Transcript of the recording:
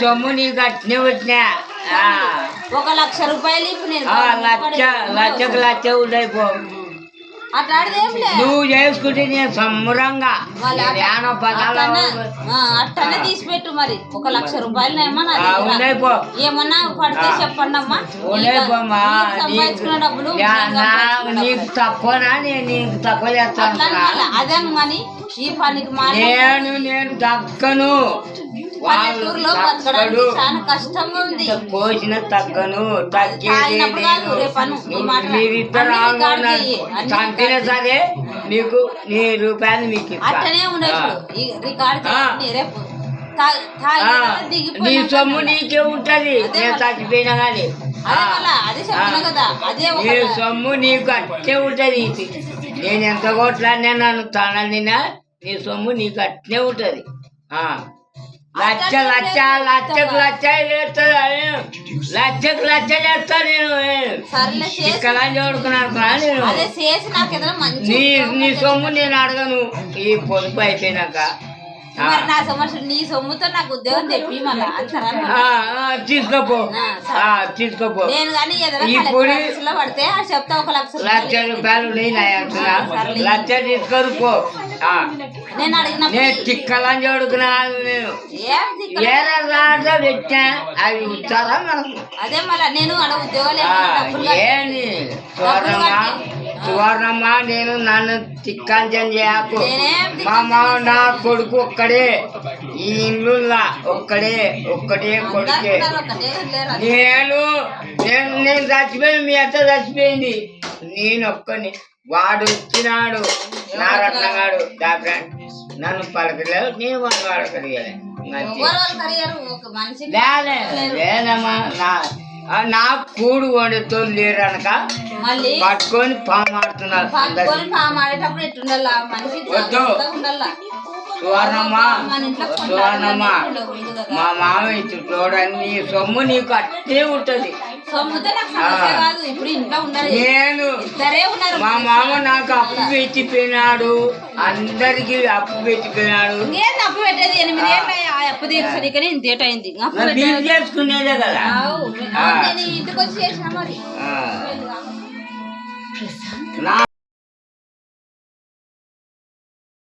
సొమ్ము నీకు అట్నే వచ్చినా. ఒక లక్ష రూపాయలు ఉండైపో నువ్వు చేసుకుంటే నేను సంబరంగా అట్టనే తీసిపెట్టు మరి. ఒక లక్ష రూపాయలు ఏమన్నా పడితే చెప్పండి అమ్మా నీకు- తక్కువనా? నేను నీకు తక్కువ చేస్తాను అదే కానీ ఈ పనికి నేను నేను దక్కను. పల్లెటూరులో బతకడానికి చాలా కష్టంగా ఉంది. కోసిన తగ్గను తగ్గేది తాగినప్పుడు కాదు, చంపినా సరే మీకు నీ రూపాయలు మీకు. అట్టనే ఉండదు రికార్డ్ రేపు నీ సొమ్ము. నీకే ఉంటది. నేను. చచ్చిపోయినా కానీ నీ సొమ్ము నీకు అట్టే ఉంటది. నేను ఎంత కొట్లాడినా నన్ను తనలినా నీ సొమ్ము నీకు అట్నే ఉంటది. ఆ. లచ్చ లచ్చ లచ్చకు లచ్చ చేస్తాడు లచ్చకు లచ్చ చేస్తా నేను. సర్లే చేసి. ఇక్కడ చూడుకున్నాను నేను. అదే చేసి నాకు ఏదైనా మంచి నీ నీ సొమ్ము నేను అడగను. ఈ పొదుపు అయిపోయినాక. మరి నా సమస్య నీ సొమ్ముతో నాకు ఉద్యోగం మళ్ళా తీసుకోపో. తీసుకోపో. నేను కానీ ఏదైనా పడితే అది చెప్తా ఒక లక్ష రూపాయలు తీసుకొని పో. నేను పెట్టా. అవి ఇచ్చారా మనకు? అదే మళ్ళా నేను అక్కడ ఉద్యోగాలు సువర్ణమ్మ నేను నన్ను తిక్కంచం చేయకు. మామ నా కొడుకు ఒక్కడే. ఈ ఇల్లు ఒక్కడే ఒక్కడే కొడుకే. నేను నేను నేను చచ్చిపోయింది మీ అత్త చచ్చిపోయింది. నేను ఒక్కని వాడు వచ్చినాడు. నా రత్నగాడు డాక్టర్ నన్ను పలకలేదు నేను పలకలేదు వాళ్ళు లేలే లేదమ్మా నా నా కూడు వండుతో లేరనక మళ్ళీ పట్టుకొని పాము ఆడుతున్నారు అందరు పట్టుకొని పాము ఆడేటప్పుడు ఎట్టుండాలా మనిషి వద్దు. సువర్ణమ్మ సువర్ణమ్మ. మా మామ ఇచ్చి చూడండి నీ సొమ్ము నీకు అట్టే ఉంటది. నేను మా మామ నాకు అప్పు పెట్టిపోయినాడు. అందరికి అప్పు పెట్టిపోయినాడు. అప్పు పెట్టేది ఎనిమిది అప్పు తీర్చడానికి ఇంతేట అయింది. చేసుకునేదే కదా. ఇంటికి వచ్చి చేసిన మరి.